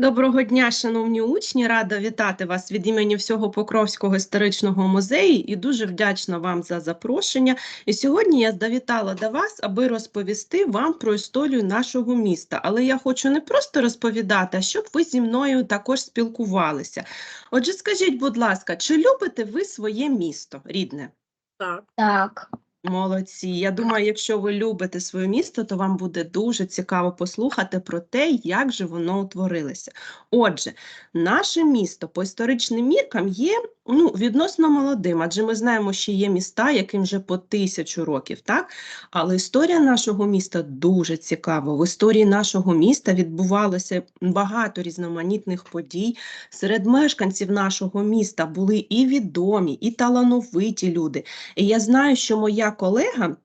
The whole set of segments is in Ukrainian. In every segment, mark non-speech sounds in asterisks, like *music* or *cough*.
Доброго дня, шановні учні! Рада вітати вас від імені всього Покровського історичного музею і дуже вдячна вам за запрошення. І сьогодні я завітала до вас, аби розповісти вам про історію нашого міста. Але я хочу не просто розповідати, а щоб ви зі мною також спілкувалися. Отже, скажіть, будь ласка, чи любите ви своє місто рідне? Так. Так, Молодці. Я думаю, якщо ви любите своє місто, то вам буде дуже цікаво послухати про те, як же воно утворилося. Отже, наше місто по історичним міркам є ну, відносно молодим, адже ми знаємо, що є міста, яким вже по тисячу років, так? Але історія нашого міста дуже цікава. В історії нашого міста відбувалося багато різноманітних подій. Серед мешканців нашого міста були і відомі, і талановиті люди. І я знаю, що моя колега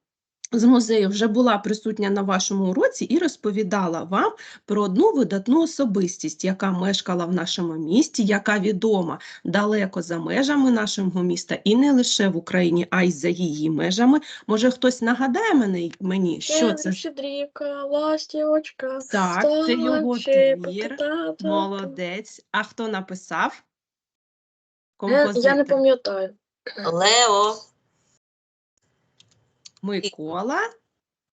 з музею вже була присутня на вашому уроці і розповідала вам про одну видатну особистість, яка мешкала в нашому місті, яка відома далеко за межами нашого міста, і не лише в Україні, а й за її межами. Може, хтось нагадає мені, мені що це? Щедрівка, ластівочка. Так, це його твір. Молодець. А хто написав? Е, Я не пам'ятаю. Лео. Микола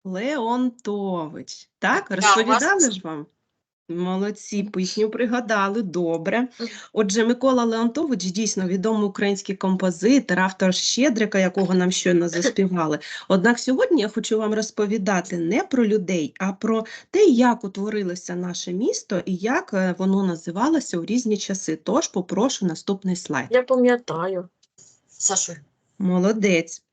Леонтович. Так, розповідали ж вам? Молодці, пісню пригадали, добре. Отже, Микола Леонтович дійсно відомий український композитор, автор Щедрика, якого нам щойно заспівали. Однак сьогодні я хочу вам розповідати не про людей, а про те, як утворилося наше місто і як е, воно називалося у різні часи. Тож попрошу наступний слайд. Я пам'ятаю. Сашу. Молодець.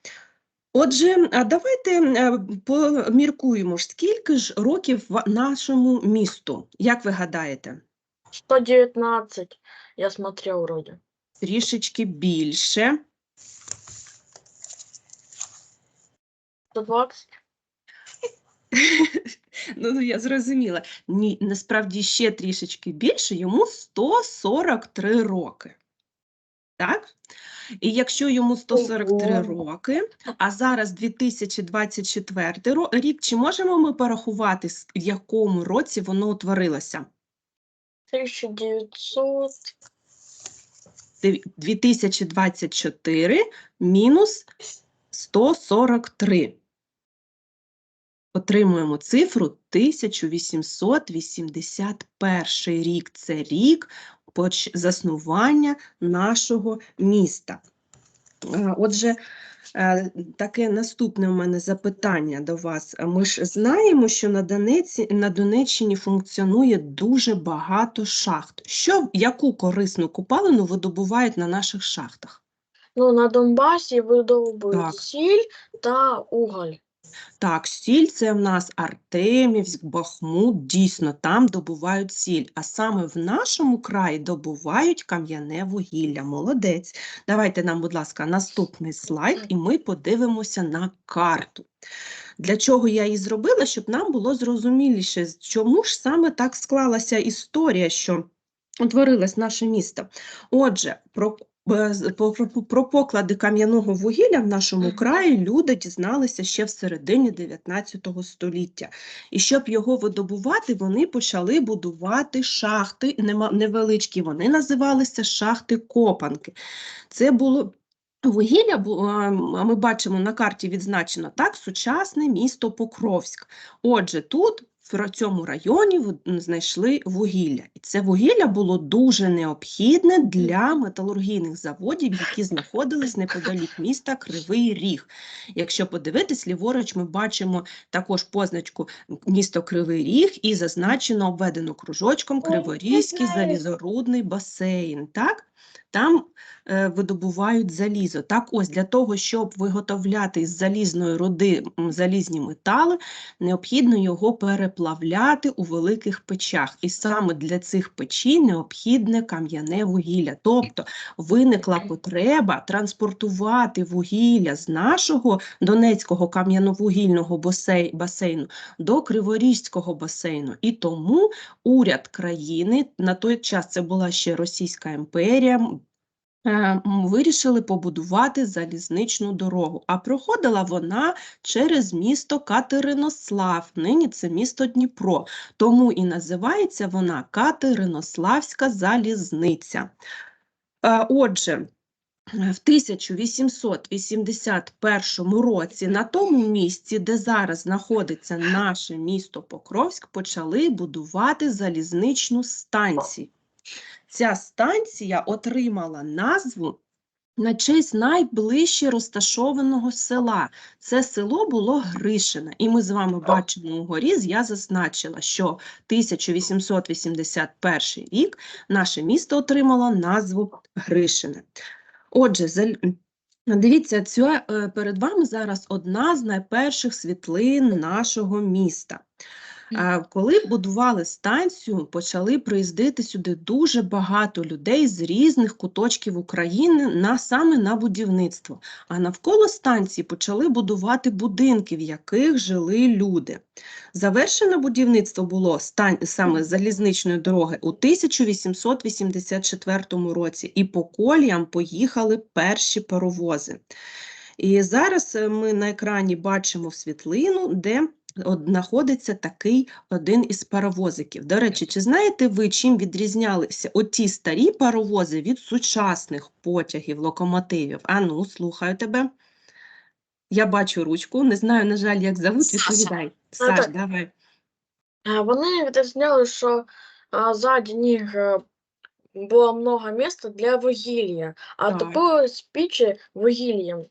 Отже, давайте е, поміркуємо, скільки ж років нашому місту, як ви гадаєте? 119. Я смотрел вроде. Трішечки більше. 120. *laughs* Ну, я зрозуміла. Ні, насправді ще трішечки більше, йому 143 роки. Так? І якщо йому 143 Ого. роки, а зараз 2024 рік, чи можемо ми порахувати, в якому році воно утворилося? 1900. Див- 2024 мінус 143. Отримуємо цифру 1881 рік. Це рік заснування нашого міста. Отже, е, таке наступне у мене запитання до вас. Ми ж знаємо, що на, Донеці, на Донеччині функціонує дуже багато шахт. Що, яку корисну купалину видобувають на наших шахтах? Ну, на Донбасі видобують сіль та уголь. Так, сіль це в нас Артемівськ, Бахмут, дійсно, там добувають сіль. А саме в нашому краї добувають кам'яне вугілля. Молодець. Давайте нам, будь ласка, наступний слайд, і ми подивимося на карту. Для чого я її зробила, щоб нам було зрозуміліше, чому ж саме так склалася історія, що утворилось наше місто. Отже, про, про, поклади кам'яного вугілля в нашому краї люди дізналися ще в середині 19 століття. І щоб його видобувати, вони почали будувати шахти невеличкі. Вони називалися шахти-копанки. Це було Вугілля ми бачимо на карті відзначено так, сучасне місто Покровськ. Отже, тут в цьому районі знайшли вугілля. І це вугілля було дуже необхідне для металургійних заводів, які знаходились неподалік міста Кривий Ріг. Якщо подивитись, ліворуч ми бачимо також позначку місто Кривий Ріг і зазначено обведено кружочком Криворізький залізорудний басейн. Так? Там е, видобувають залізо. Так ось для того, щоб виготовляти із залізної руди залізні метали, необхідно його переплавляти у великих печах. І саме для цих печей необхідне кам'яне вугілля. Тобто виникла потреба транспортувати вугілля з нашого Донецького кам'яновугільного басей- басейну до Криворізького басейну. І тому уряд країни, на той час це була ще Російська імперія, е, вирішили побудувати залізничну дорогу. А проходила вона через місто Катеринослав. Нині це місто Дніпро. Тому і називається вона Катеринославська залізниця. Е, Отже, в 1881 році на тому місці, де зараз знаходиться наше місто Покровськ, почали будувати залізничну станцію. Ця станція отримала назву на честь найближче розташованого села. Це село було Гришине. І ми з вами бачимо угорі, я зазначила, що 1881 рік наше місто отримало назву Гришине. Отже, дивіться, цю, е, перед вами зараз одна з найперших світлин нашого міста. Коли будували станцію, почали приїздити сюди дуже багато людей з різних куточків України на саме на будівництво. А навколо станції почали будувати будинки, в яких жили люди. Завершено будівництво було стан... саме залізничної дороги у 1884 році, і по коліям поїхали перші паровози. І зараз е, ми на екрані бачимо світлину, де знаходиться такий один із паровозиків. До речі, чи знаєте ви, чим відрізнялися оті старі паровози від сучасних потягів, локомотивів? Ану, слухаю тебе. Я бачу ручку, не знаю, на жаль, як зовуть, Саша. відповідай. Ну, Саш, давай. Вони відрізняли, що а, ззаді них е, було много місця для вугілля, а тепер з вугіллям.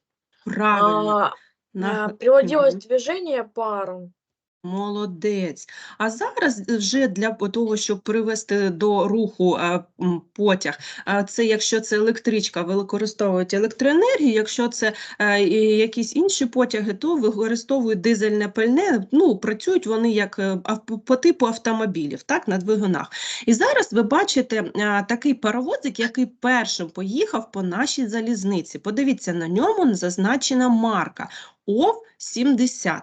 Правильно. А, на- приводилось движение паром. Молодець. А зараз вже для того, щоб привести до руху е, потяг, е, це якщо це електричка, використовують електроенергію, якщо це е, якісь інші потяги, то використовують дизельне пальне. Ну, працюють вони як е, по типу автомобілів, так, на двигунах. І зараз ви бачите е, такий паровозик, який першим поїхав по нашій залізниці. Подивіться, на ньому зазначена марка ОВ-70.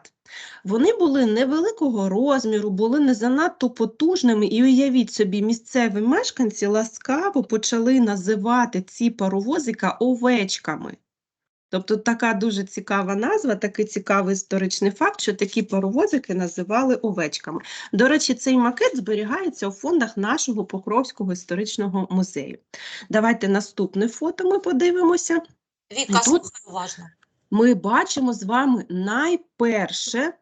Вони були невеликого розміру, були не занадто потужними, і уявіть собі, місцеві мешканці ласкаво почали називати ці паровозика овечками. Тобто така дуже цікава назва, такий цікавий історичний факт, що такі паровозики називали овечками. До речі, цей макет зберігається у фондах нашого Покровського історичного музею. Давайте наступне фото ми подивимося Віка, тут- слухай уважно. Ми бачимо з вами найперше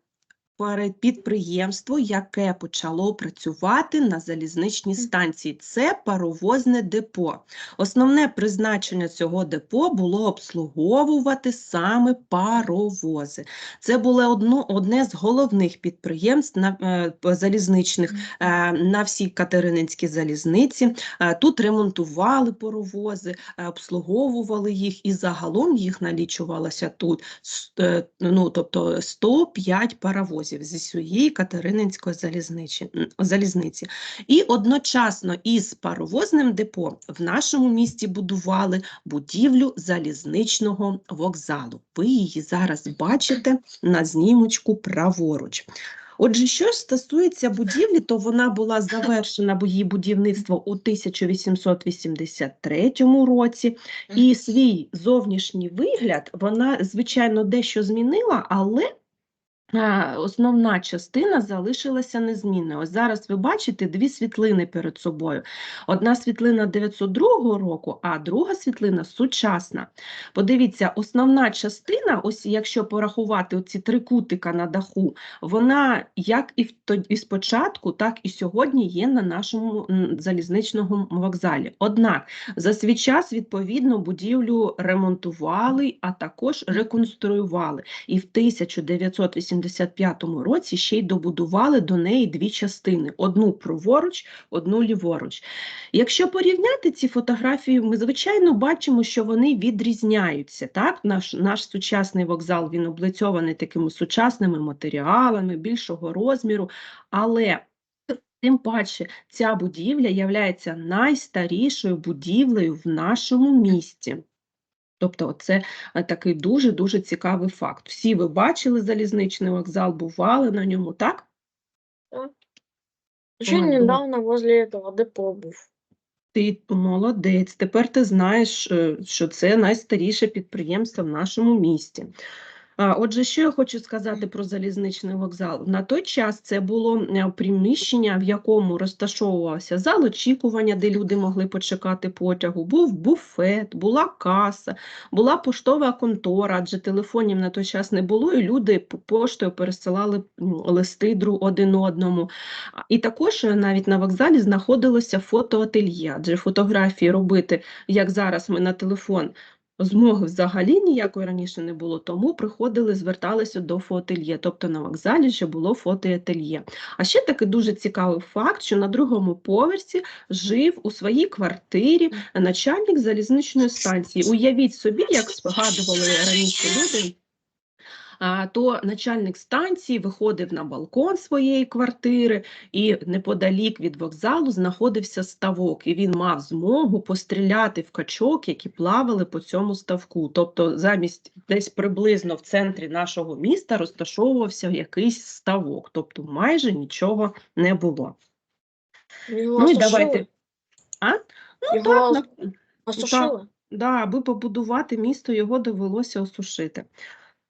підприємство, яке почало працювати на залізничній станції. Це паровозне депо. Основне призначення цього депо було обслуговувати саме паровози. Це було одно, одне з головних підприємств на, е, залізничних е, на всій Катерининській залізниці. Е, Тут ремонтували паровози, е, обслуговували їх, і загалом їх налічувалося тут е, ну, тобто 105 паровозів зі своєї Катерининської залізниці. І одночасно із паровозним депо в нашому місті будували будівлю залізничного вокзалу. Ви її зараз бачите на знімочку праворуч. Отже, що ж стосується будівлі, то вона була завершена бо її будівництво у 1883 році, і свій зовнішній вигляд вона, звичайно, дещо змінила, але основна частина залишилася незмінною. Ось зараз ви бачите дві світлини перед собою. Одна світлина 902 року, а друга світлина сучасна. Подивіться, основна частина, ось якщо порахувати оці три кутика на даху, вона як і, в і спочатку, так і сьогодні є на нашому залізничному вокзалі. Однак за свій час, відповідно, будівлю ремонтували, а також реконструювали. І в 1985 році ще й добудували до неї дві частини: одну праворуч, одну ліворуч. Якщо порівняти ці фотографії, ми звичайно бачимо, що вони відрізняються. Так? Наш, наш сучасний вокзал він облицьований такими сучасними матеріалами більшого розміру, але Тим паче, ця будівля є найстарішою будівлею в нашому місті. Тобто, це е, такий дуже-дуже цікавий факт. Всі ви бачили залізничний вокзал, бували на ньому, так? Так. Ну. недавно возле цього депо був. Ти молодець. Тепер ти знаєш, е, що це найстаріше підприємство в нашому місті. Отже, що я хочу сказати про залізничний вокзал. На той час це було е, приміщення, в якому розташовувався зал очікування, де люди могли почекати потягу, був буфет, була каса, була поштова контора, адже телефонів на той час не було, і люди поштою пересилали листи один одному. І також е, навіть на вокзалі знаходилося фотоательє, адже фотографії робити, як зараз ми на телефон, Змоги взагалі ніякої раніше не було, тому приходили, зверталися до фотоательє, тобто на вокзалі ще було фотоательє. А ще такий дуже цікавий факт, що на другому поверсі жив у своїй квартирі начальник залізничної станції. Уявіть собі, як згадували раніше люди. То начальник станції виходив на балкон своєї квартири, і неподалік від вокзалу знаходився ставок, і він мав змогу постріляти в качок, які плавали по цьому ставку. Тобто, замість десь приблизно в центрі нашого міста розташовувався якийсь ставок, тобто майже нічого не було. Його Ну і давайте. А? Ну Його так, Осушили? Да, аби побудувати місто, його довелося осушити.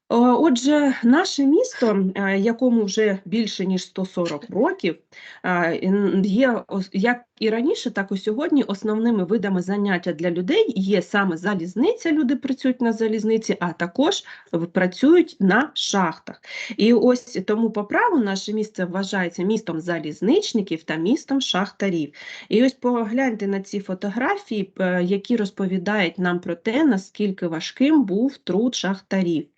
О, Отже, наше місто, е, якому вже більше ніж 140 років, е, є як і раніше, так і сьогодні основними видами заняття для людей є саме залізниця, люди працюють на залізниці, а також працюють на шахтах. І ось тому по праву наше місце вважається містом залізничників та містом шахтарів. І ось погляньте на ці фотографії, е, які розповідають нам про те, наскільки важким був труд шахтарів.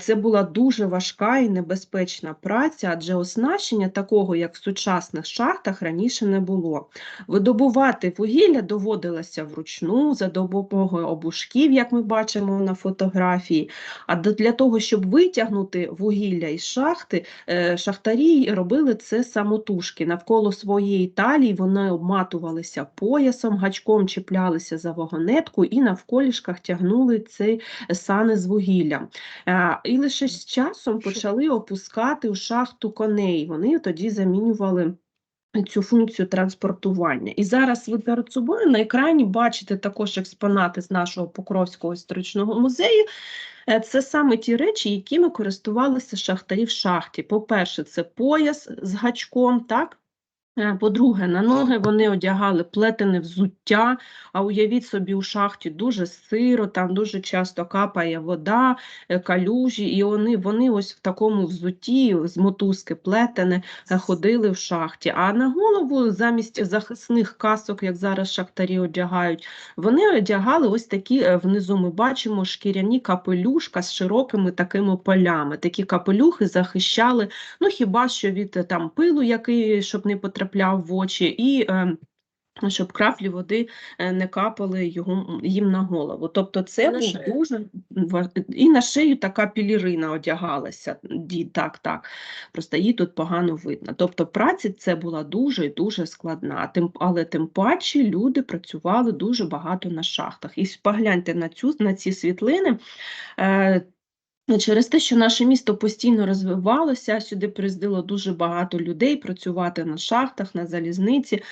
Це була дуже важка і небезпечна праця, адже оснащення такого, як в сучасних шахтах, раніше не було. Видобувати вугілля доводилося вручну за допомогою обушків, як ми бачимо на фотографії. А для того, щоб витягнути вугілля із шахти, е, шахтарі робили це самотужки. Навколо своєї талії вони обматувалися поясом, гачком чіплялися за вагонетку і навколішках тягнули цей сани з вугіллям. Е, І лише з часом почали опускати у шахту коней. Вони тоді замінювали цю функцію транспортування. І зараз ви перед собою на екрані бачите також експонати з нашого Покровського історичного музею. Е, Це саме ті речі, якими користувалися шахтарі в шахті. По-перше, це пояс з гачком, так? Е, По-друге, на ноги вони одягали плетене взуття, а уявіть собі, у шахті дуже сиро, там дуже часто капає вода, е, калюжі, і вони, вони ось в такому взутті з мотузки плетене е, ходили в шахті. А на голову замість захисних касок, як зараз шахтарі одягають, вони одягали ось такі, внизу ми бачимо, шкіряні капелюшка з широкими такими полями. Такі капелюхи захищали, ну хіба що від там пилу, який щоб не потрапляв в очі, і е, щоб краплі води е, не капали його, їм на голову. Тобто це На був шию. дуже і на шию така пілірина одягалася. Так, так. Просто її тут погано видно. Тобто праця це була дуже і дуже складна. Тим, але тим паче люди працювали дуже багато на шахтах. І погляньте на цю на ці світлини. Е, Через те, що наше місто постійно розвивалося, сюди приїздило дуже багато людей працювати на шахтах, на залізниці.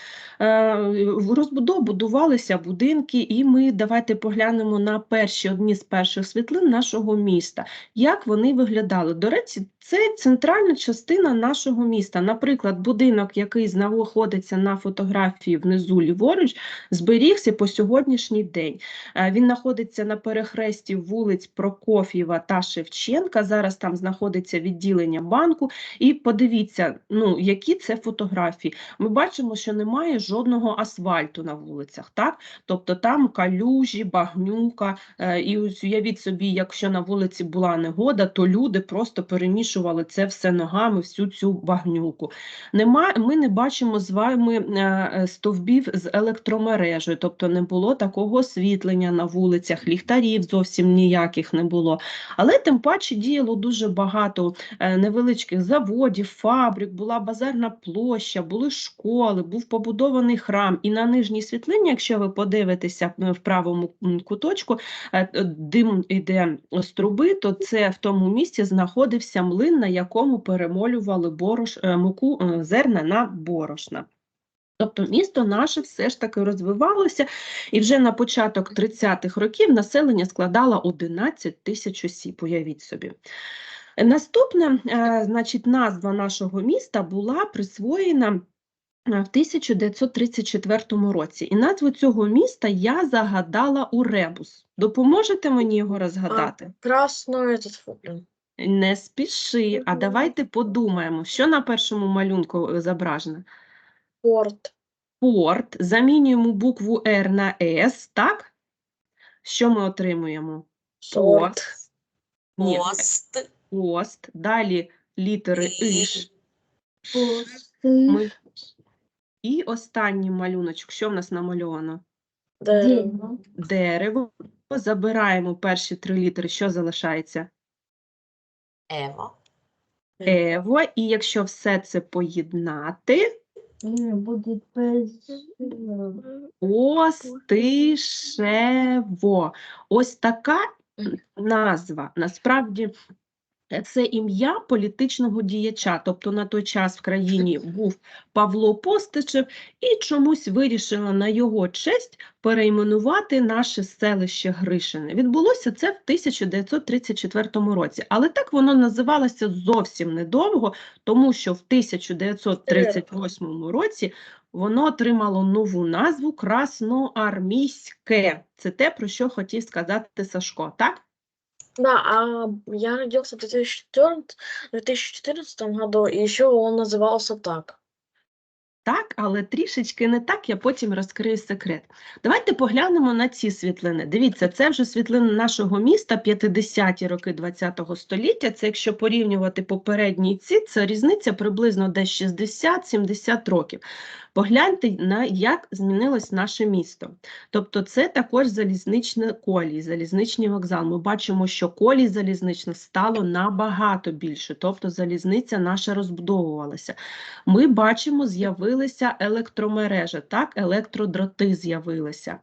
розбудовувалися в розбудову будувалися будинки, і ми давайте поглянемо на перші одні з перших світлин нашого міста. Як вони виглядали? До речі, це центральна частина нашого міста. Наприклад, будинок, який знаходиться на фотографії внизу ліворуч, зберігся по сьогоднішній день. Е, Він знаходиться на перехресті вулиць Прокоф'єва та Шевченка. Зараз там знаходиться відділення банку. І подивіться, ну які це фотографії. Ми бачимо, що немає жодного асфальту на вулицях. Так, тобто там калюжі, багнюка. е, І ось уявіть собі, якщо на вулиці була негода, то люди просто перемішували це все ногами, всю цю багнюку. Нема, ми не бачимо з вами е, стовбів з електромережею, тобто не було такого освітлення на вулицях, ліхтарів зовсім ніяких не було. Але тим паче діяло дуже багато е, невеличких заводів, фабрик, була базарна площа, були школи, був побудований храм. І на нижній світлині, якщо ви подивитеся е, в правому куточку, дим іде з труби, то це в тому місці знаходився млин, на якому перемолювали борош, е, муку е, зерна на борошна. Тобто місто наше все ж таки розвивалося, і вже на початок 30-х років населення складало 11 тисяч осіб, уявіть собі. Наступна, е, значить, назва нашого міста була присвоєна в 1934 році. І назву цього міста я загадала у ребус. Допоможете мені його розгадати? Красно этот блин. Не спіши, а давайте подумаємо, що на першому малюнку е, зображено. Порт. Порт, замінюємо букву Р на С, так? Що ми отримуємо? Порт. Пост. Ні, Пост. пост. Далі літери Іш. Пости. Ми... І останній малюночок. Що в нас намальовано? Дерево. Дерево. Дерево. Забираємо перші три літери. Що залишається? Ево. Ево. І якщо все це поєднати, Ні, Буде без. Остишево. Ось така назва. Насправді е, це ім'я політичного діяча. Тобто на той час в країні був Павло Постичев і чомусь вирішила на його честь перейменувати наше селище Гришине. Відбулося це в 1934 році, але так воно називалося зовсім недовго, тому що в 1938 році воно отримало нову назву Красноармійське. Це те, про що хотів сказати Сашко, так? Да, а я родился в 2014, 2014 году, и еще он назывался так. Так, але трішечки не так, я потім розкрию секрет. Давайте поглянемо на ці світлини. Дивіться, це вже світлини нашого міста 50-ті роки ХХ століття. Це якщо порівнювати попередні ці, це різниця приблизно десь 60-70 років. Погляньте, на як змінилось наше місто. Тобто це також залізничне колії, залізничний вокзал. Ми бачимо, що колій залізничних стало набагато більше, тобто залізниця наша розбудовувалася. Ми бачимо, з'явилися електромережа, так, електродроти з'явилися.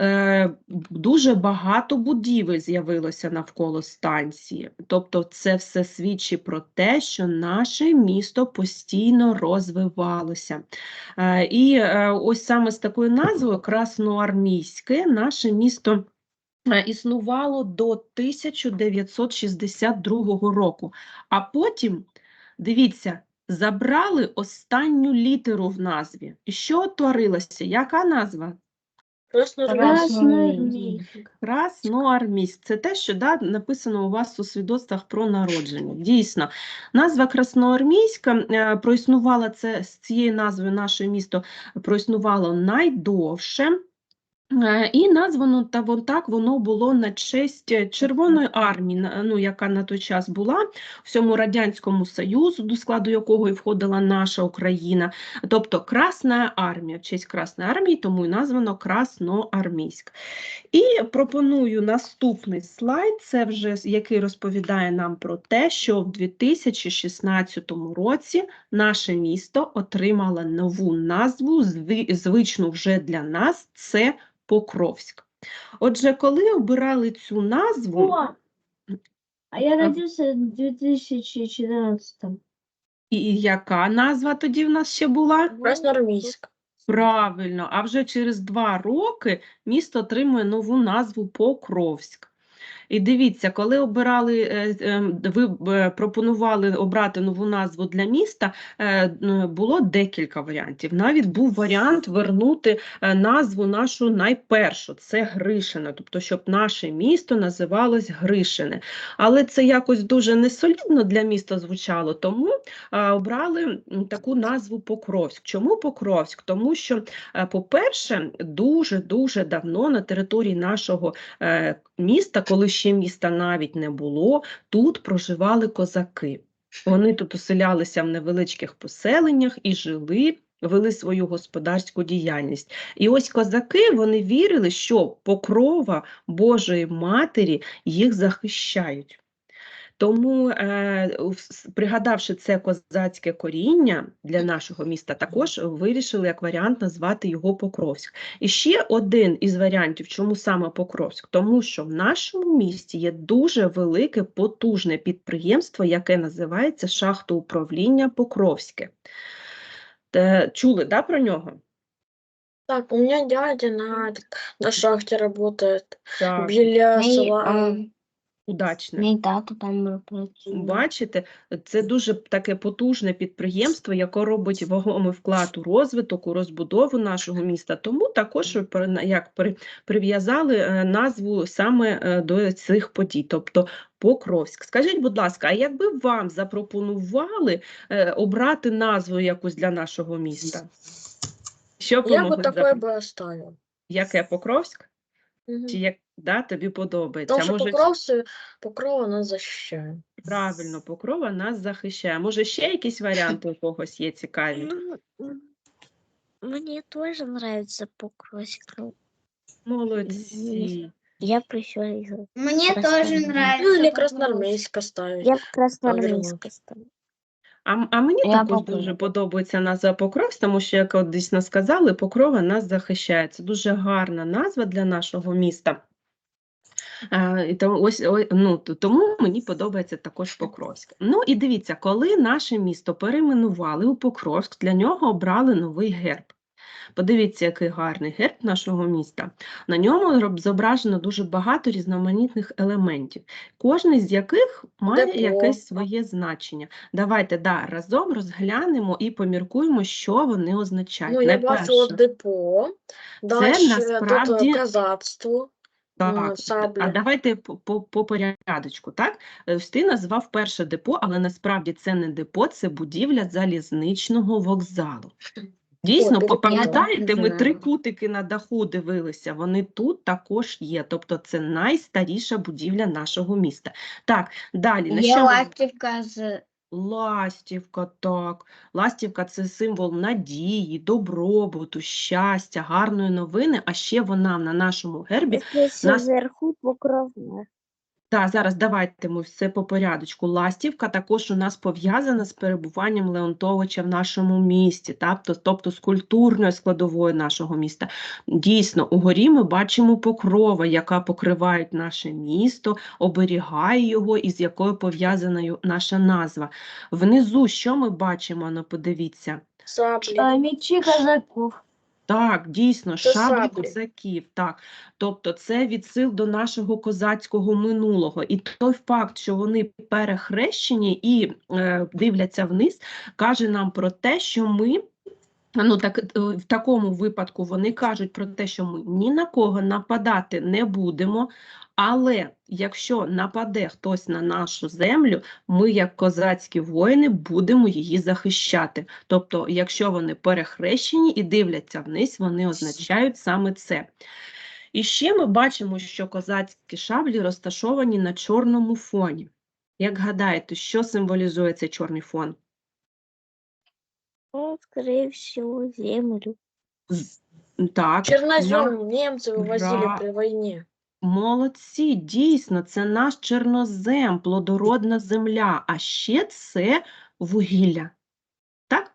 Е, дуже багато будівель з'явилося навколо станції. Тобто це все свідчить про те, що наше місто постійно розвивалося. Е, і е, ось саме з такою назвою Красноармійське наше місто існувало до 1962 року. А потім, дивіться, забрали останню літеру в назві. І що творилося? Яка назва? Красноармійськ. Красноармійськ. Це те, що да, написано у вас у свідоцтвах про народження. Дійсно, назва Красноармійська е, проіснувала це з цією назвою наше місто проіснувало найдовше. Е, І названо та вон так воно було на честь е, Червоної армії, ну, яка на той час була всьому Радянському Союзу, до складу якого і входила наша Україна. Тобто Красна армія, в честь Красної армії, тому і названо Красноармійськ. І пропоную наступний слайд, це вже який розповідає нам про те, що в 2016 році наше місто отримало нову назву, звичну вже для нас, це Покровськ. Отже, коли обирали цю назву, О, а я родився в 2014. і яка назва тоді в нас ще була? Красноармійськ. Правильно, а вже через два роки місто отримує нову назву Покровськ. І дивіться, коли обирали, е, е, ви е, пропонували обрати нову назву для міста, е, було декілька варіантів. Навіть був варіант вернути назву нашу найпершу, це Гришине, тобто, щоб наше місто називалось Гришине. Але це якось дуже несолідно для міста звучало, тому обрали таку назву Покровськ. Чому Покровськ? Тому що, по-перше, дуже-дуже давно на території нашого міста, коли ще міста навіть не було, тут проживали козаки. Вони тут оселялися в невеличких поселеннях і жили, вели свою господарську діяльність. І ось козаки вони вірили, що покрова Божої Матері їх захищають. Тому, е, пригадавши це козацьке коріння для нашого міста, також вирішили як варіант назвати його Покровськ. І ще один із варіантів, чому саме Покровськ, тому що в нашому місті є дуже велике потужне підприємство, яке називається шахтоуправління Покровське. Те- Чули, да, про нього? Так, у меня дядя на, на шахте работает. Так, Біля села. Удачне. мій тато там працює. Бачите, це дуже таке потужне підприємство, яке робить вагомий вклад у розвиток, у розбудову нашого міста. Тому також як при- прив'язали е, назву саме е, до цих подій, тобто Покровськ. Скажіть, будь ласка, а якби вам запропонували е, обрати назву якусь для нашого міста? Що б ви Я бы могли такое запро- бы оставил. Яке Покровськ? Мгм. Чи як да, тобі подобається? Потому что Може, Покровцы, Покрова нас защищает. правильно, Покрова нас захищає. Може, ще якісь варіанти у когось є цікаві? Ну, м, мне тоже нравится ну, Молодці. Я бы еще теж Красноармійськ. нравится. Ну или Красноармейск оставить. Я Красноармейск оставлю. А, а мені Я також попробую. дуже подобається назва Покровськ, тому що, як от дійсно сказали, Покрова нас захищає. Це дуже гарна назва для нашого міста. А, і тому, ось, ну, тому мені подобається також Покровськ. Ну і дивіться, коли наше місто перейменували у Покровськ, для нього обрали новий герб. Подивіться, який гарний герб нашого міста. На ньому зображено дуже багато різноманітних елементів, кожний з яких має Депо. якесь своє значення. Давайте да, разом розглянемо і поміркуємо, що вони означають. Ну, я бачила депо. Дальше насправді- тут казацтво. Так, саблі. а давайте по, по, по порядочку. Так? Е, Ти назвав перше депо, але насправді це не депо, це будівля залізничного вокзалу. Дійсно, так пам'ятаєте, ми три кутики на даху дивилися, вони тут також є. Тобто це найстаріша будівля нашого міста. Так, далі. На що ластівка з Ластівка, так. Ластівка це символ надії, добробуту, щастя, гарної новини. А ще вона на нашому гербі. Нас- вверху Покровна. Так, зараз давайте ми все по порядочку. Ластівка також у нас пов'язана з перебуванням Леонтовича в нашому місті, тобто, тобто з культурною складовою нашого міста. Дійсно, угорі ми бачимо покрова, яка покриває наше місто, оберігає його і з якою пов'язана наша назва. Внизу що ми бачимо? Ну, подивіться. Мічі казаків. Так, дійсно, Це шаблі козаків, так. Тобто це відсил до нашого козацького минулого. І той факт, що вони перехрещені і е, дивляться вниз, каже нам про те, що ми. Ну, так, е, в такому випадку вони кажуть про те, що ми ні на кого нападати не будемо, але якщо нападе хтось на нашу землю, ми, як козацькі воїни, будемо її захищати. Тобто, якщо вони перехрещені і дивляться вниз, вони означають саме це. І ще ми бачимо, що козацькі шаблі розташовані на чорному фоні. Як гадаєте, що символізує цей чорний фон? Скорее всего, землю. З- Так, Чернозем немцы вывозили при войне. Молодці, дійсно, це наш чорнозем, плодородна земля, а ще це вугілля. Так?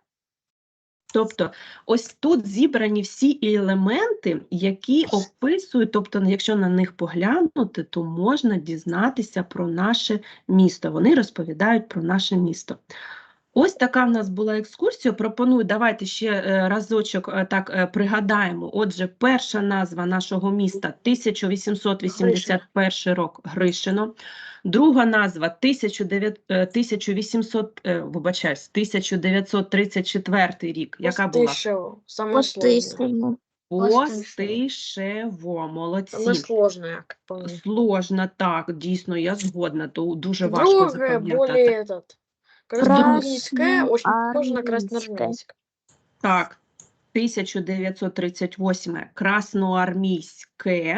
Тобто, ось тут зібрані всі елементи, які описують, тобто, якщо на них поглянути, то можна дізнатися про наше місто. Вони розповідають про наше місто. Ось така в нас була екскурсія. Пропоную, давайте ще е, разочок е, так е, пригадаємо. Отже, перша назва нашого міста 1881 рок Гришино. Друга назва 1900, е, 1800, е, вибачаюсь, 1934 рік. Яка була? Постышево. Самое сложное. Постыслано. Постишево. Молодці. Самое сложное, как по мне. Сложно, так, дійсно, я згодна. То дуже важко Другое запам'ятати. более этот. Красноармейское очень похоже на. Красноармейск. Так, 1938 Красноармійське,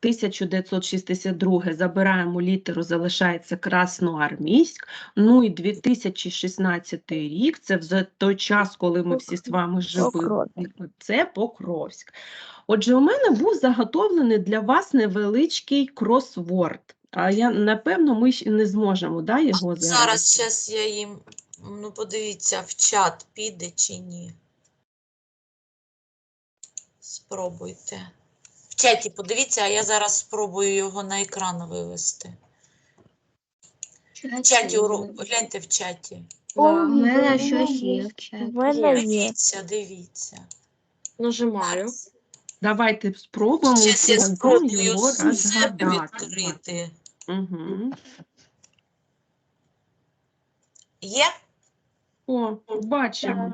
1962 забираємо літеру, залишається Красноармійськ. Ну і 2016 рік, це вже той час, коли ми всі з вами жили. Це Покровськ. Отже, у мене був заготовлений для вас невеличкий кросворд. А я напевно ми ще не зможемо да, його зараз. Зараз щас я їм, ну подивіться, в чат піде чи ні. Спробуйте. В чаті подивіться, а я зараз спробую його на екран вивести. В чаті, уро- гляньте в чаті. Да. У мене щось є в чаті. Дивіться, дивіться. Нажимаю. Давайте спробуємо Зараз я спробую себе відкрити. Угу. Є? О, бачимо.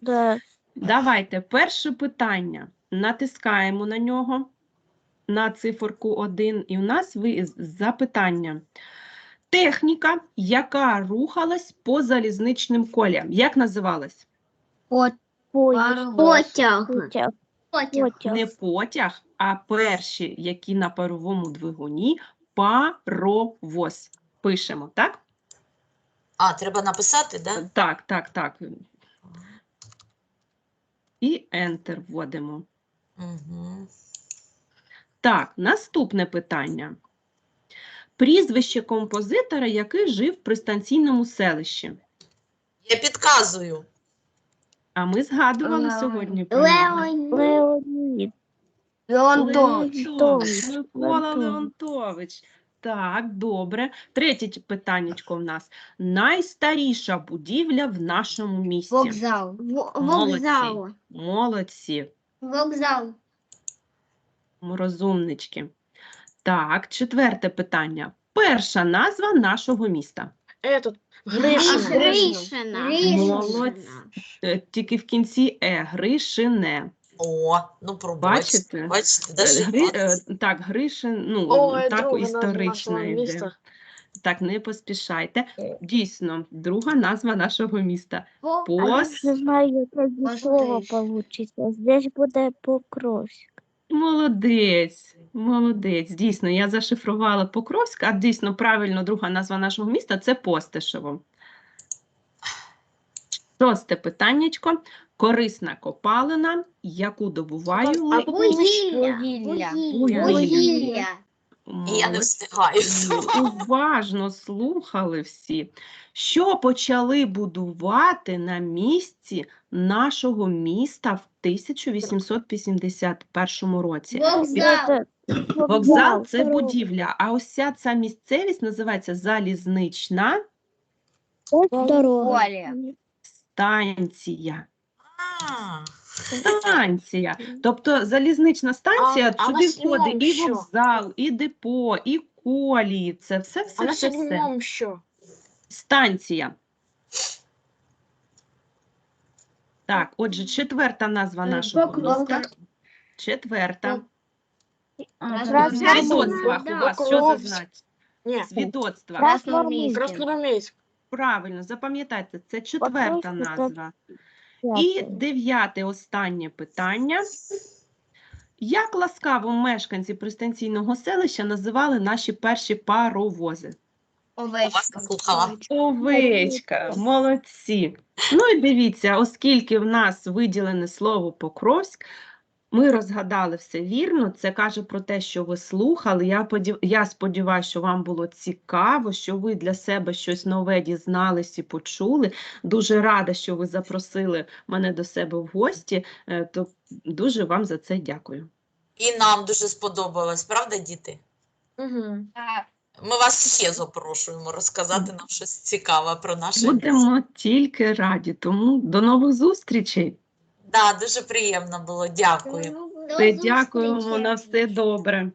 Да. Давайте перше питання. Натискаємо на нього на циферку 1, і у нас ви- запитання. Техніка, яка рухалась по залізничним коліям. Як називалась? От потяг. Потяг. Потяг. Потяг. Не потяг, а перші, які на паровому двигуні паровоз. Пишемо, так? А, треба написати, так? Да? Так, так, так. І Enter вводимо. Угу. Так, наступне питання. Прізвище композитора, який жив при станційному селищі. Я підказую. А ми згадували сьогодні. про нього. Леонід. Леонтович. Микола Леонтович. Так, добре. Третє питаннячко в нас. Найстаріша будівля в нашому місті. Вокзал. Во- Вокзал. Молодці, Вокзал. розумнички. Так, четверте питання. Перша назва нашого міста. Этот, Гришина. Гришина. Молодці. Е, Тільки в кінці Е. Гришине. О, ну пробачте. Бачите? Бачите, Е, даже Гри, е, так, Гришин, ну, Ой, так друга назва йде. міста. Так, не поспішайте. Е. Дійсно, друга назва нашого міста. А я Пос... не знаю, яке зі слова получиться. Здесь буде Покровськ. Молодець, молодець. Дійсно, я зашифрувала Покровськ, а дійсно правильно друга назва нашого міста це Постишево. Шосте питаннячко. Корисна копалина, яку добувають. Вугілля. Вугілля. Вугілля. Я не встигаю. Уважно слухали всі, що почали будувати на місці нашого міста в 1851 році. Вокзал. Вокзал це будівля, а ось ця, ця місцевість називається залізнична Ось дорога. Станція. А, Станція. Тобто залізнична станція А- а сюди на входить сьомому і що? вокзал, і депо, і колії. Це все, А все, на все, все. седьмом що? Станція. Так, отже, четверта назва Е, нашого міста. Четверта. Красноармейськ. Свідоцтва у вас, що це Покровськ. значить? Ні, Свідоцтва. Красноармейськ. Красноармейськ. Правильно, запам'ятайте, це четверта Покровськ назва. І дев'яте останнє питання. Як ласкаво мешканці пристанційного селища називали наші перші паровози? Овечка. Овечка, молодці. Ну і дивіться, оскільки в нас виділене слово Покровськ, ми розгадали все вірно. Це каже про те, що ви слухали. Я, подів... Я сподіваюся, що вам було цікаво, що ви для себе щось нове дізнались і почули. Дуже рада, що ви запросили мене до себе в гості. Е, То дуже вам за це дякую. І нам дуже сподобалось, правда, діти? Угу. Ми вас ще запрошуємо розказати нам щось цікаве про наше. Будемо тільки раді. Тому до нових зустрічей. Да, дуже приємно було. Дякую. Все, Дякуємо на все добре.